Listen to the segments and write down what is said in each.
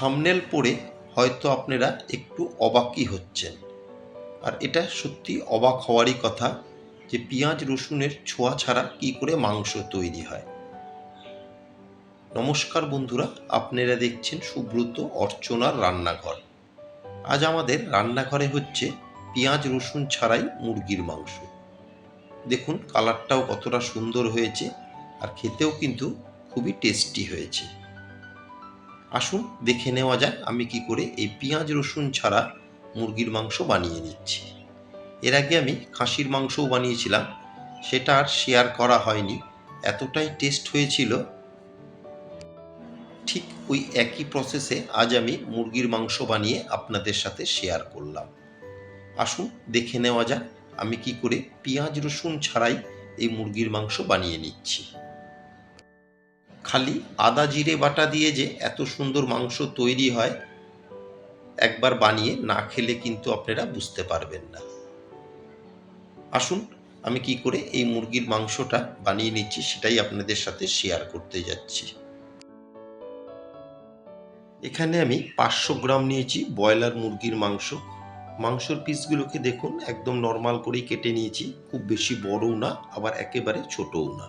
Thumbnail পড়ে হয়তো আপনারা একটু অবাকই হচ্ছেন। আর এটা সত্যি অবাক হওয়ারই কথা যে পেঁয়াজ রসুনের ছোঁয়া ছাড়া কি করে মাংস তৈরি হয়। নমস্কার বন্ধুরা, আপনারা দেখছেন সুব্রত অর্চনার রান্নাঘর। আজ আমাদের রান্নাঘরে হচ্ছে পেঁয়াজ রসুন ছাড়াই মুরগির মাংস। দেখুন, কালারটাও কতটা সুন্দর হয়েছে আর খেতেও কিন্তু খুবই টেস্টি হয়েছে। আসুন দেখে নেওয়া যাক আমি কি করে এই পেঁয়াজ, রসুন ছাড়া মুরগির মাংস বানিয়ে নিচ্ছি। এর আগে আমি খাসির মাংসও বানিয়েছিলাম, সেটা আর শেয়ার করা হয়নি, এতটাই টেস্ট হয়েছিল। ঠিক ওই একই প্রসেসে আজ আমি মুরগির মাংস বানিয়ে আপনাদের সাথে শেয়ার করলাম। আসুন দেখে নেওয়া যাক আমি কি করে পেঁয়াজ, রসুন ছাড়াই এই মুরগির মাংস বানিয়ে নিচ্ছি। খালি আদা, জিরে বাটা দিয়ে যে এত সুন্দর মাংস তৈরি হয়, একবার বানিয়ে না খেলে কিন্তু আপনারা বুঝতে পারবেন না। আসুন, আমি কি করে এই মুরগির মাংসটা বানিয়ে নিচ্ছি সেটাই আপনাদের সাথে শেয়ার করতে যাচ্ছি। এখানে আমি পাঁচশো গ্রাম নিয়েছি ব্রয়লার মুরগির মাংস। মাংসর পিসগুলোকে দেখুন, একদম নর্মাল করেই কেটে নিয়েছি, খুব বেশি বড়ও না, আবার একেবারে ছোটও না।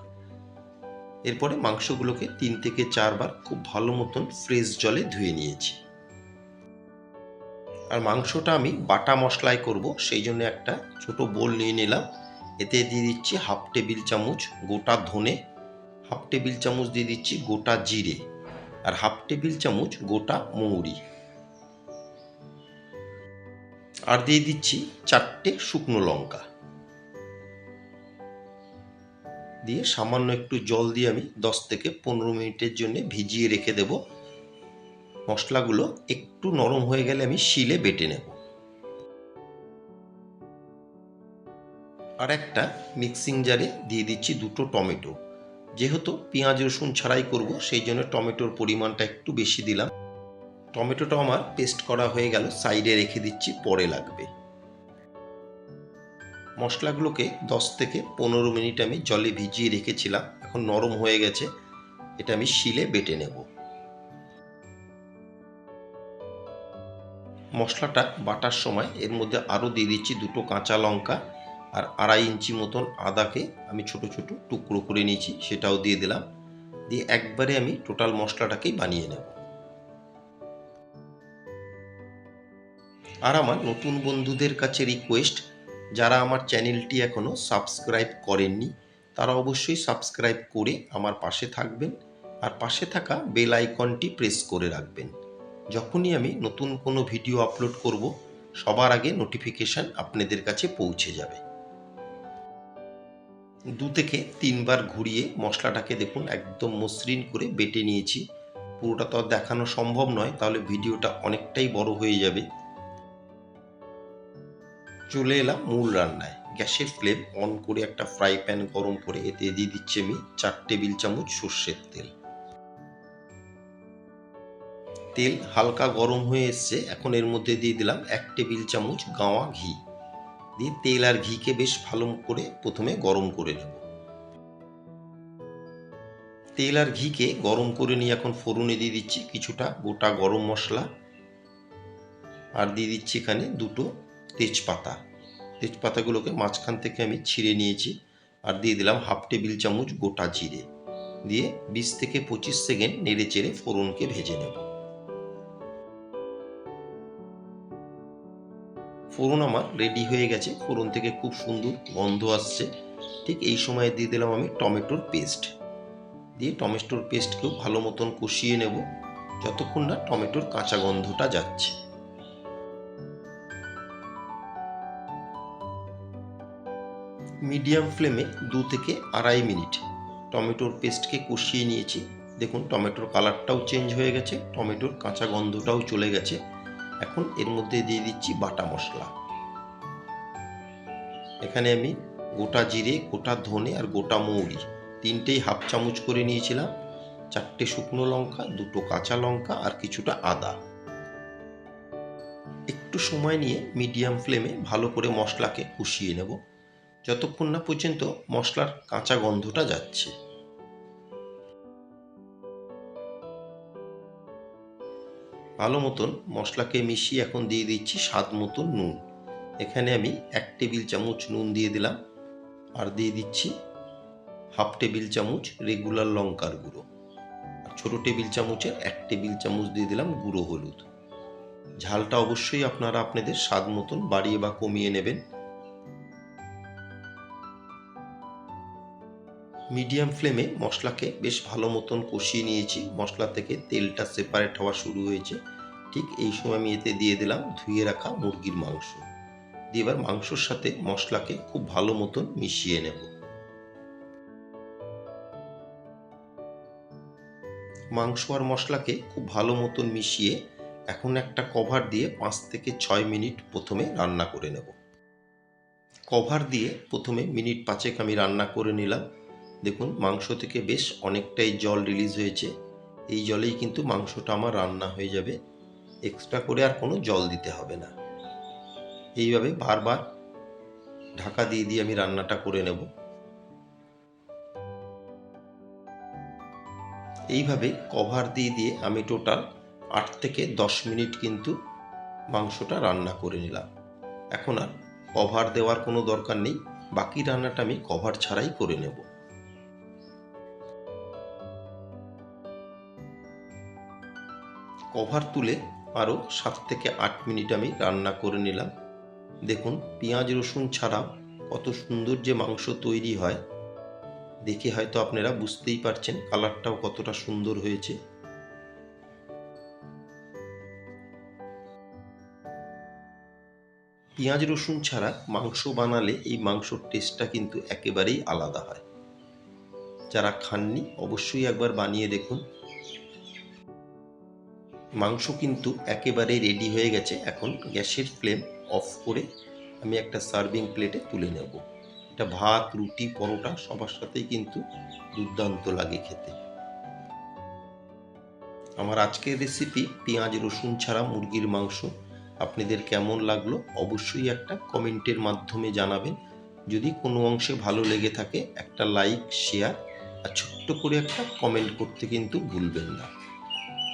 এরপরে মাংসগুলোকে তিন থেকে চারবার খুব ভালো মতন ফ্রেশ জলে ধুয়ে নিয়েছি। আর মাংসটা আমি বাটা মশলায় করব, সেই জন্য একটা ছোট বোল নিয়ে নিলাম। এতে দিয়ে দিচ্ছি হাফ টেবিল চামচ গোটা ধনে, হাফ টেবিল চামচ দিয়ে দিচ্ছি গোটা জিরে, আর হাফ টেবিল চামচ গোটা মৌরি। আর দিয়ে দিচ্ছি চারটে শুকনো লঙ্কা। দিয়ে সামান্য একটু জল দিয়ে আমি দশ থেকে পনেরো মিনিটের জন্য ভিজিয়ে রেখে দেব। মশলাগুলো একটু নরম হয়ে গেলে আমি শিলে বেটে নেব। আর একটা মিক্সিং জারে দিয়ে দিচ্ছি দুটো টমেটো। যেহেতু পেঁয়াজ, রসুন ছাড়াই করব, সেই জন্য টমেটোর পরিমাণটা একটু বেশি দিলাম। টমেটোটা আমার পেস্ট করা হয়ে গেল, সাইডে রেখে দিচ্ছি, পরে লাগবে। মশলাগুলোকে দশ থেকে পনেরো মিনিট আমি জলে ভিজিয়ে রেখেছিলাম। এখন নরম হয়ে গেছে। এটা আমি শিলে বেটে নেব। মশলাটা বাটার সময় এর মধ্যে আরও দিয়ে দিচ্ছি দুটো কাঁচা লঙ্কা আর আড়াই ইঞ্চি মতন আদাকে আমি ছোট ছোট টুকরো করে নিয়েছি, সেটাও দিয়ে দিলাম। দিয়ে একবারে আমি টোটাল মশলাটাকেই বানিয়ে নেব। আর আমার নতুন বন্ধুদের কাছে রিকোয়েস্ট যারা আমার চ্যানেলটি এখনও সাবস্ক্রাইব করেননি, তারা অবশ্যই সাবস্ক্রাইব করে আমার পাশে থাকবেন আর পাশে থাকা বেল আইকনটি প্রেস করে রাখবেন। যখনই আমি নতুন কোনো ভিডিও আপলোড করব, সবার আগে নোটিফিকেশান আপনাদের কাছে পৌঁছে যাবে। দু থেকে তিনবার ঘুরিয়ে মশলাটাকে দেখুন, একদম মসৃণ করে বেটে নিয়েছি। পুরোটা তো দেখানো সম্ভব নয়, তাহলে ভিডিওটা অনেকটাই বড় হয়ে যাবে। চলে এলাম মূল রান্নায়। গ্যাসের ফ্লেম অন করে একটা ফ্রাই প্যান গরম করে এতে দিয়ে দিচ্ছি আমি চার টেবিল চামচ সর্ষের তেল। তেল হালকা গরম হয়ে এসছে, এখন এর মধ্যে দিয়ে দিলাম এক টেবিল চামচ গাওয়া ঘি। দিয়ে তেল আর ঘিকে বেশ ভালো করে প্রথমে গরম করে নেব। তেল আর ঘিকে গরম করে নিয়ে এখন ফোড়নে দিয়ে দিচ্ছি কিছুটা গোটা গরম মশলা। আর দিয়ে দিচ্ছি এখানে দুটো তেজপাতা। তেজপাতাগুলোকে মাঝখান থেকে আমি ছিঁড়ে নিয়েছি আর দিয়ে দিলাম হাফ টেবিল চামচ গোটা জিরে। দিয়ে বিশ থেকে পঁচিশ সেকেন্ড নেড়ে চেড়ে ফোড়নকে ভেজে নেব। ফোড়ন আমার রেডি হয়ে গেছে। ফোড়ন থেকে খুব সুন্দর গন্ধ আসছে। ঠিক এই সময় দিয়ে দিলাম আমি টমেটোর পেস্ট। দিয়ে টমেটোর পেস্টকেও ভালো মতন কষিয়ে নেব। যতক্ষণ না টমেটোর কাঁচা গন্ধটা যাচ্ছে। মিডিয়াম ফ্লেমে দু থেকে আড়াই মিনিট টমেটোর পেস্টকে কষিয়ে নিয়েছি। দেখুন, টমেটোর কালারটাও চেঞ্জ হয়ে গেছে, টমেটোর কাঁচা গন্ধটাও চলে গেছে। এখন এর মধ্যে দিয়ে দিচ্ছি বাটা মশলা। এখানে আমি গোটা জিরে, গোটা ধনে আর গোটা মৌরি তিনটেই হাফ চামচ করে নিয়েছিলাম। চারটে শুকনো লঙ্কা, দুটো কাঁচা লঙ্কা আর কিছুটা আদা। একটু সময় নিয়ে মিডিয়াম ফ্লেমে ভালো করে মশলাকে কষিয়ে নেব। যতক্ষণ না পর্যন্ত মশলার কাঁচা গন্ধটা যাচ্ছে। ভালো মতন মশলাকে মিশিয়ে এখন দিয়ে দিচ্ছি স্বাদ মতন নুন। এখানে আমি এক টেবিল চামচ নুন দিয়ে দিলাম। আর দিয়ে দিচ্ছি হাফ টেবিল চামচ রেগুলার লঙ্কার গুঁড়ো। আর ছোটো টেবিল চামচের এক টেবিল চামচ দিয়ে দিলাম গুঁড়ো হলুদ। ঝালটা অবশ্যই আপনারা আপনাদের স্বাদ মতন বাড়িয়ে বা কমিয়ে নেবেন। মিডিয়াম ফ্লেমে মশলাকে বেশ ভালো মতন কষিয়ে নিয়েছি। মশলা থেকে তেলটা সেপারেট হওয়া শুরু হয়েছে। ঠিক এই সময় আমি এতে দিয়ে দিলাম ধুয়ে রাখা মুরগির মাংস। দিয়ে এবার মাংসর সাথে মশলাকে খুব ভালো মতন মিশিয়ে নেব। মাংস আর মশলাকে খুব ভালো মতন মিশিয়ে এখন একটা কভার দিয়ে পাঁচ থেকে ছয় মিনিট প্রথমে রান্না করে নেব। কভার দিয়ে প্রথমে মিনিট পাঁচেক আমি রান্না করে নিলাম। দেখুন, মাংস থেকে বেশ অনেকটাই জল রিলিজ হয়েছে। এই জলেই কিন্তু মাংসটা আমার রান্না হয়ে যাবে। এক্সট্রা করে আর কোনো জল দিতে হবে না। এইভাবে বারবার ঢাকা দিয়ে দিয়ে আমি রান্নাটা করে নেব। এইভাবে কভার দিয়ে দিয়ে আমি টোটাল আট থেকে দশ মিনিট কিন্তু মাংসটা রান্না করে নিলাম। এখন আর কভার দেওয়ার কোনো দরকার নেই। বাকি রান্নাটা আমি কভার ছাড়াই করে নেব। কভার তুলে আরও সাত থেকে আট মিনিট আমি রান্না করে নিলাম। দেখুন, পেঁয়াজ রসুন ছাড়া কত সুন্দর যে মাংস তৈরি হয়। দেখে হয়তো আপনারা বুঝতেই পারছেন কালারটাও কতটা সুন্দর হয়েছে। পেঁয়াজ রসুন ছাড়া মাংস বানালে এই মাংসর টেস্টটা কিন্তু একেবারেই আলাদা হয়। যারা খাননি, অবশ্যই একবার বানিয়ে দেখুন। মাংস কিন্তু একেবারে রেডি হয়ে গেছে। এখন গ্যাসের ফ্লেম অফ করে আমি একটা সার্ভিং প্লেটে তুলে নেব। এটা ভাত, রুটি, পরোটা সবার সাথেই কিন্তু দুর্দান্ত লাগে খেতে। আমার আজকের রেসিপি পেঁয়াজ, রসুন ছাড়া মুরগির মাংস। আপনাদের কেমন লাগল অবশ্যই একটা কমেন্টের মাধ্যমে জানাবেন। যদি কোনো অংশে ভালো লেগে থাকে, একটা লাইক শেয়ার আর ছোট্ট করে একটা কমেন্ট করতে কিন্তু ভুলবেন না।